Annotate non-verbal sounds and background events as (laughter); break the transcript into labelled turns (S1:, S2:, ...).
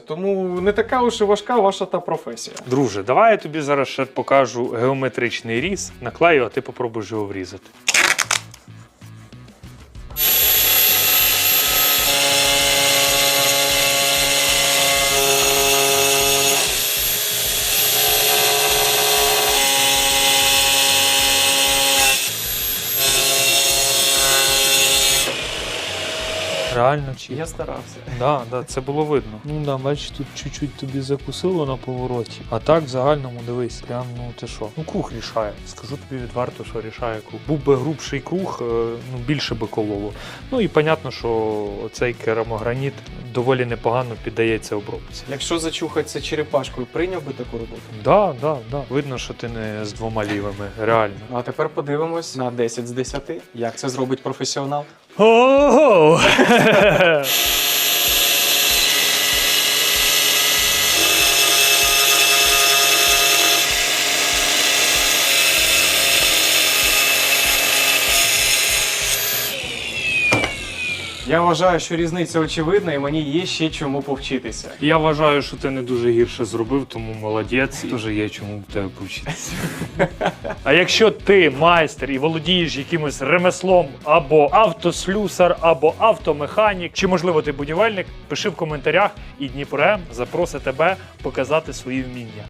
S1: Тому не така уж і важка ваша та професія.
S2: Друже, давай я тобі зараз ще покажу геометричний різ, наклею, а ти попробуєш його врізати. Реально чи?
S1: Я старався.
S2: Да, да, це було видно. Ну да, бачиш, тут чуть-чуть тобі закусило на повороті. А так в загальному дивись, прям ну ти що. Ну круг рішає. Скажу тобі відверто, що рішає круг. Був би грубший круг, е, ну більше би кололо. Ну і понятно, що цей керамограніт доволі непогано піддається обробці.
S1: Якщо зачухатися черепашкою, прийняв би таку роботу.
S2: Да, да, да. Видно, що ти не з двома лівими, реально.
S1: Ну а тепер подивимось на 10 з 10, як це зробить професіонал.
S2: Ого! (laughs)
S1: Я вважаю, що різниця очевидна, і мені є ще чому повчитися.
S2: Я вважаю, що ти не дуже гірше зробив, тому молодець. Дуже є чому в тебе повчитися. А якщо ти майстер і володієш якимось ремеслом або автослюсар, або автомеханік, чи можливо ти будівельник, пиши в коментарях, і Дніпрем запросить тебе показати свої вміння.